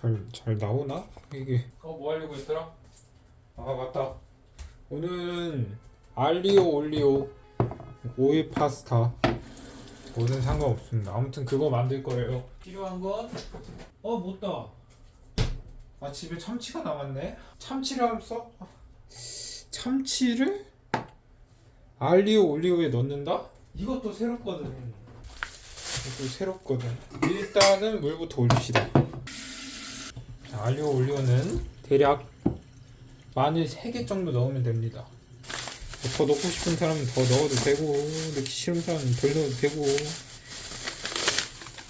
잘, 잘 나오나? 이게 어뭐 하려고 했더라? 아 맞다 오늘은 알리오 올리오 오일 파스타 뭐든 상관없습니다 아무튼 그거 만들 거예요 필요한 건? 어 못다 아 집에 참치가 남았네 참치를 써? 참치를? 알리오 올리오에 넣는다? 이것도 새롭거든 이것도 새롭거든 일단은 물부터 올립시다 자, 알리오 올리오는 대략 마늘 3개 정도 넣으면 됩니다. 더 넣고 싶은 사람은 더 넣어도 되고 넣기 싫은 사람은 덜 넣어도 되고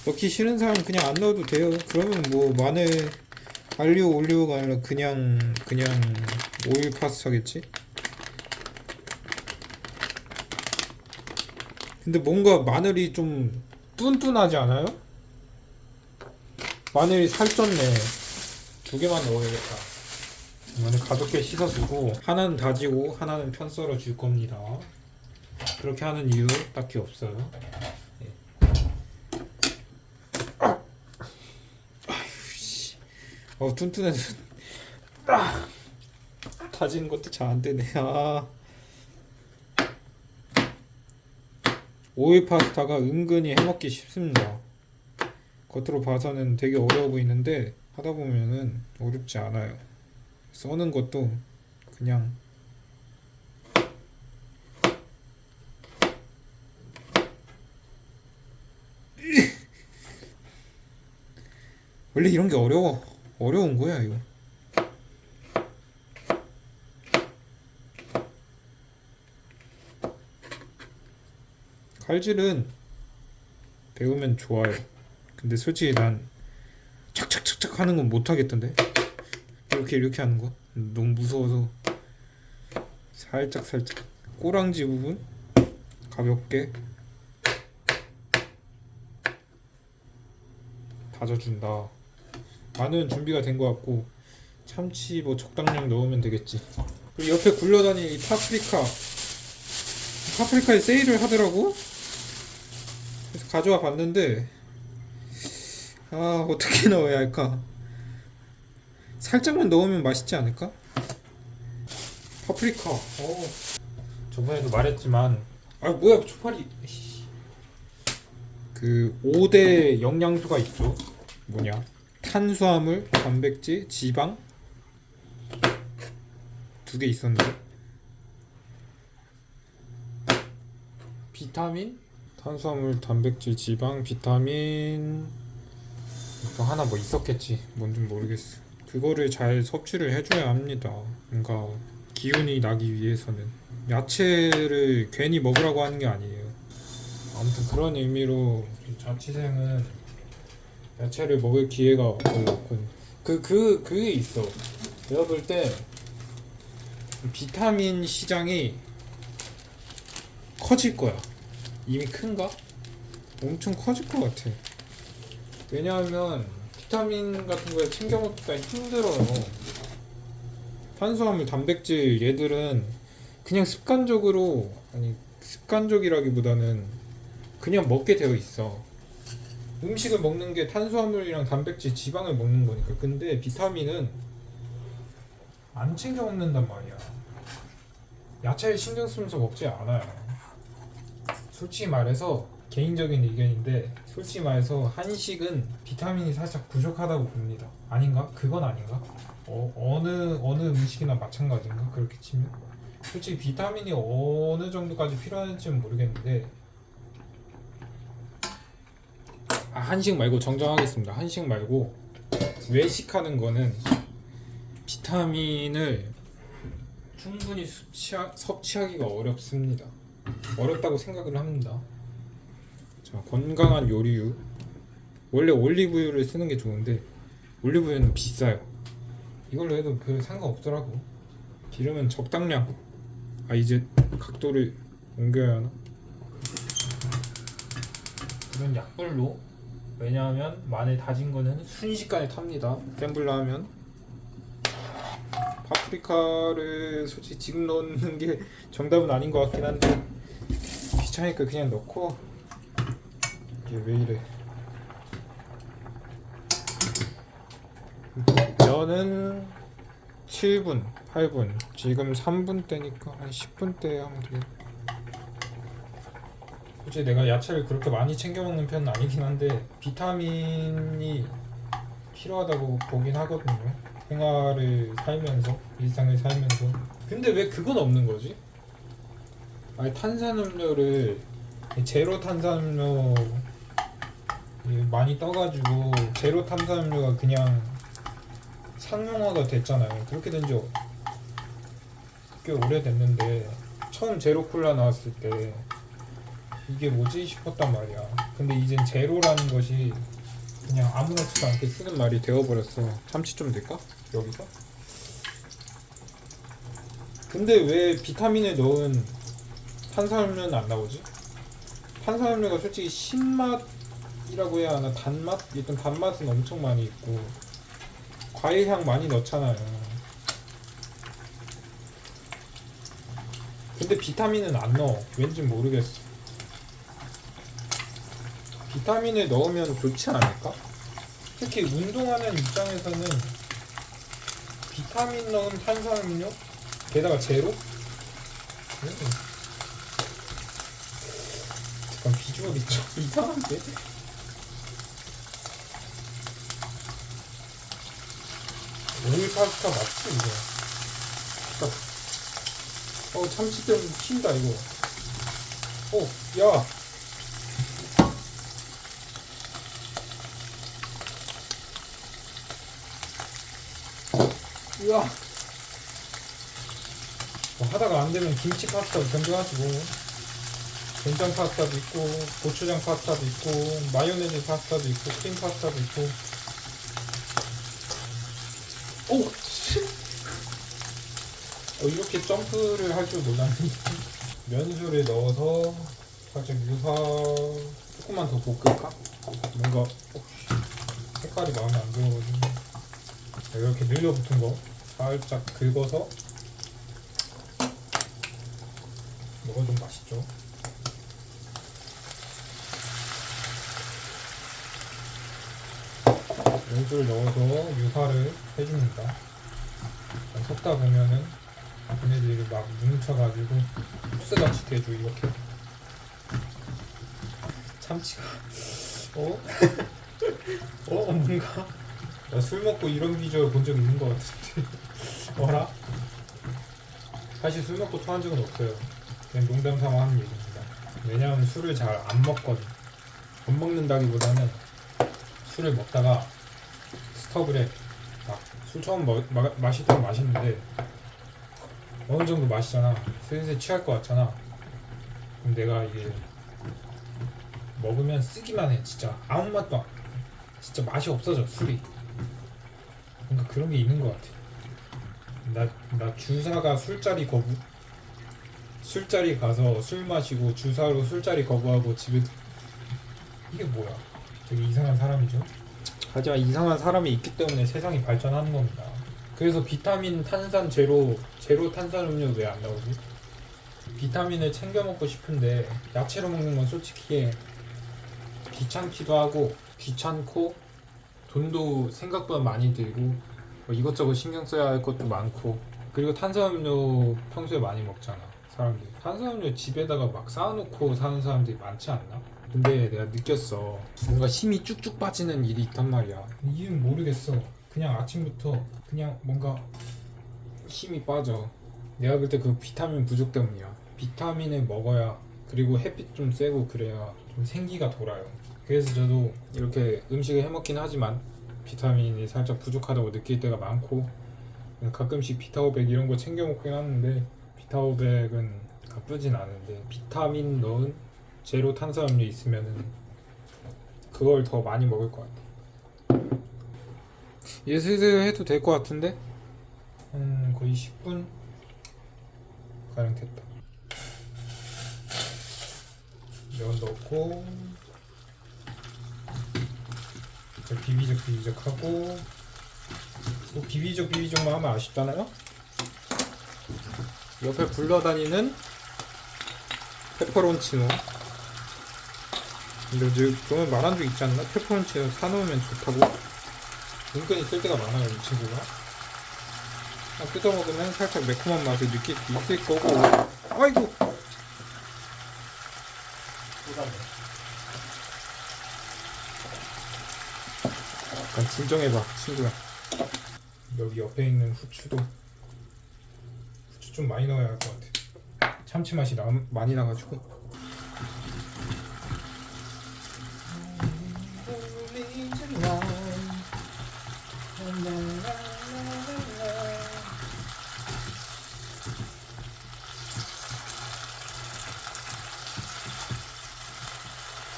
넣기 싫은 사람은 그냥 안 넣어도 돼요. 그러면 뭐 마늘 알리오 올리오가 아니라 그냥 그냥 오일 파스타겠지? 근데 뭔가 마늘이 좀 뚠뚠하지 않아요? 마늘이 살쪘네. 두 개만 넣어야겠다. 마늘 가볍게 씻어주고 하나는 다지고 하나는 편 썰어 줄 겁니다. 그렇게 하는 이유 딱히 없어요. 씨. 어 튼튼해. 아! 다지는 것도 잘 안 되네. 아. 오일 파스타가 은근히 해먹기 쉽습니다. 겉으로 봐서는 되게 어려워 보이는데 하다 보면은 어렵지 않아요. 써는 것도 그냥 원래 이런 게 어려워 어려운 거야 이거. 칼질은 배우면 좋아요. 근데 솔직히 난 착착착착 하는 건 못 하겠던데. 이렇게 이렇게 하는 거 너무 무서워서 살짝 살짝 꼬랑지 부분 가볍게 다져준다. 마늘은 준비가 된 것 같고 참치 뭐 적당량 넣으면 되겠지. 그리고 옆에 굴러다니는 이 파프리카 파프리카에 세일을 하더라고. 그래서 가져와 봤는데 아 어떻게 넣어야 할까? 살짝만 넣으면 맛있지 않을까? 파프리카. 어. 저번에도 말했지만 아 뭐야 초파리. 그 5대 영양소가 있죠. 뭐냐? 탄수화물, 단백질, 지방 두 개 있었는데 비타민, 탄수화물, 단백질, 지방, 비타민 또 하나 뭐 있었겠지. 뭔지 모르겠어. 그거를 잘 섭취를 해줘야 합니다. 뭔가 기운이 나기 위해서는 야채를 괜히 먹으라고 하는 게 아니에요. 아무튼 그런 의미로 자취생은 야채를 먹을 기회가 별로 없군. 그 그 그게 있어. 내가 볼 때 비타민 시장이 커질 거야. 이미 큰가? 엄청 커질 것 같아. 왜냐하면 비타민 같은 거에 챙겨 먹기가 힘들어요. 탄수화물, 단백질 얘들은 그냥 습관적으로 아니 습관적이라기보다는 그냥 먹게 되어 있어. 음식을 먹는 게 탄수화물이랑 단백질, 지방을 먹는 거니까. 근데 비타민은 안 챙겨 먹는단 말이야. 야채에 신경 쓰면서 먹지 않아요. 솔직히 말해서 개인적인 의견인데 솔직히 말해서 한식은 비타민이 살짝 부족하다고 봅니다. 아닌가? 그건 아닌가? 어, 어느 어느 음식이나 마찬가지인가? 그렇게 치면 솔직히 비타민이 어느 정도까지 필요한지는 모르겠는데 아, 한식 말고 정정하겠습니다. 한식 말고 외식하는 거는 비타민을 충분히 섭취하, 섭취하기가 어렵습니다. 어렵다고 생각을 합니다. 자, 건강한 요리유. 원래 올리브유를 쓰는 게 좋은데 올리브유는 비싸요. 이걸로 해도 별 상관없더라고. 기름은 적당량. 아 이제 각도를 옮겨야 하나? 이건 약불로. 왜냐하면 마늘 다진 거는 순식간에 탑니다. 센 불로 하면. 파프리카를 솔직히 지금 넣는 게 정답은 아닌 것 같긴 한데 귀찮으니까 그냥 넣고 이게 왜 이래 면은 7분, 8분. 지금 3분 때니까 한 10분 때 하면 되겠다. 솔직히 내가 야채를 그렇게 많이 챙겨 먹는 편은 아니긴 한데 비타민이 필요하다고 보긴 하거든요. 생활을 살면서 일상을 살면서. 근데 왜 그건 없는 거지? 아니 탄산음료를 제로 탄산음료 많이 떠가지고 제로 탄산음료가 그냥 상용화가 됐잖아요. 그렇게 된 지 꽤 오래됐는데 처음 제로 콜라 나왔을 때 이게 뭐지 싶었단 말이야. 근데 이젠 제로라는 것이 그냥 아무렇지도 않게 쓰는 말이 되어버렸어. 참치 좀 넣을까? 여기서? 근데 왜 비타민을 넣은 탄산음료는 안 나오지? 탄산음료가 솔직히 신맛 이라고 해야 하나 단맛? 일단 단맛은 엄청 많이 있고 과일 향 많이 넣잖아요. 근데 비타민은 안 넣어. 왠지 모르겠어. 비타민을 넣으면 좋지 않을까? 특히 운동하는 입장에서는 비타민 넣은 탄산음료? 게다가 제로? 음. 잠깐 비주얼이 좀 이상한데? 오일 파스타 맞지 이거? 잠깐. 어 참치 때문에 튄다 이거. 어, 야. 으아. 뭐 하다가 안 되면 김치 파스타도 견뎌하지 뭐. 된장 파스타도 있고 고추장 파스타도 있고 마요네즈 파스타도 있고 크림 파스타도 있고. 오, 씨. 어, 이렇게 점프를 할 줄 몰랐는데 면수를 넣어서 살짝 유화 조금만 더 볶을까? 뭔가. 색깔이 마음에 안 들어가지고 자, 이렇게 늘려붙은 거 살짝 긁어서 먹어도 맛있죠 면수를 넣어서 유화를 해줍니다 섞다 보면은 얘네들이 막 뭉쳐가지고 흡수같이 돼줘 이렇게 참치가 어? 어? 뭔가 나술 먹고 이런 비주얼 본 적 있는 것 같은데 어라? 사실 술 먹고 토한 적은 없어요 그냥 농담 삼아 하는 얘기입니다 왜냐면 술을 잘 안 먹거든 못 먹는다기보다는 술을 먹다가 스톱을 해막술 처음 마, 마, 때는 맛있는데 어느 정도 마시잖아. 슬슬 취할 것 같잖아. 그럼 내가 이게 먹으면 쓰기만 해 진짜. 아무 맛도 안 진짜 맛이 없어져 술이. 뭔가 그런 게 있는 것 같아. 나, 나 주사가 술자리 거부 술자리 가서 술 마시고 주사로 술자리 거부하고 집에 이게 뭐야? 되게 이상한 사람이죠 하지만 이상한 사람이 있기 때문에 세상이 발전하는 겁니다 그래서 비타민 탄산 제로 제로 탄산 음료 왜 안 나오지? 비타민을 챙겨 먹고 싶은데 야채로 먹는 건 솔직히 귀찮기도 하고 귀찮고 돈도 생각보다 많이 들고 뭐 이것저것 신경 써야 할 것도 많고 그리고 탄산음료 평소에 많이 먹잖아 사람들이 탄산음료 집에다가 막 쌓아놓고 사는 사람들이 많지 않나? 근데 내가 느꼈어. 뭔가 힘이 쭉쭉 빠지는 일이 있단 말이야. 이유는 모르겠어. 그냥 아침부터 그냥 뭔가 힘이 빠져. 내가 볼 때 그 비타민 부족 때문이야. 비타민을 먹어야 그리고 햇빛 좀 쐬고 그래야 좀 생기가 돌아요. 그래서 저도 이렇게 음식을 해먹긴 하지만 비타민이 살짝 부족하다고 느낄 때가 많고 가끔씩 비타오백 이런 거 챙겨 먹긴 하는데 비타오백은 나쁘진 않은데 비타민 넣은 제로 탄산음료 있으면은 그걸 더 많이 먹을 것 같아. 이제 슬슬 해도 될 것 같은데? 한 거의 10분 가량 됐다. 면 넣고 비비적 비비적 하고 뭐 비비적 비비적만 하면 아쉽잖아요? 옆에 굴러다니는 페퍼론치노 근데 그러면 말한 적 있지 않나? 페퍼론치노 사놓으면 좋다고? 은근히 쓸 때가 많아요 이 친구가. 딱 뜯어 먹으면 살짝 매콤한 맛을 느낄 수 있을 거고. 아이고! 약간 진정해봐 친구야. 여기 옆에 있는 후추도. 후추 좀 많이 넣어야 할 것 같아. 참치 맛이 나, 많이 나가지고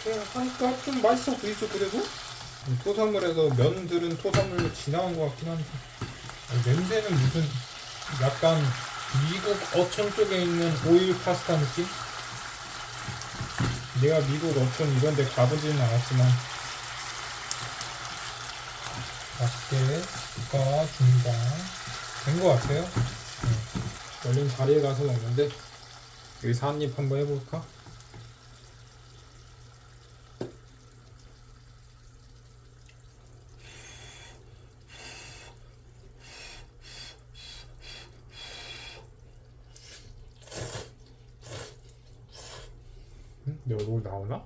그냥 하니까 좀 맛있어 보이죠 그래도? 토사물에서 면들은 토사물로 지나간 것 같긴 한데 아니, 냄새는 무슨 약간 미국 어촌 쪽에 있는 오일 파스타 느낌? 내가 미국 어촌 이런 데 가보지는 않았지만 맛있게 볶아줍니다 된 것 같아요 네. 열린 자리에 가서 먹는데 여기서 한입 한번 해볼까? 응? 내 얼굴 나오나?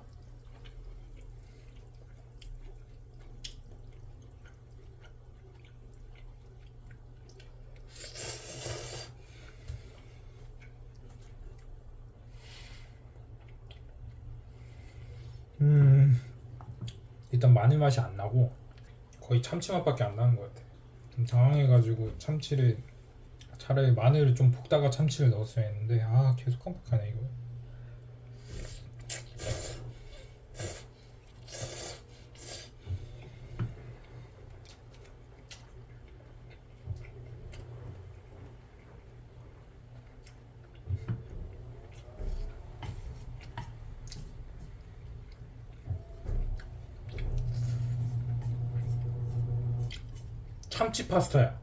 음 일단 마늘 맛이 안 나고 거의 참치 맛밖에 안 나는 것 같아. 좀 당황해가지고 참치를 차라리 마늘을 좀 볶다가 참치를 넣었어야 했는데 아 계속 깜빡하네 이거. 참치 파스타야.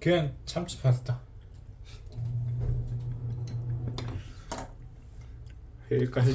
그냥 참치 파스타. 여기까지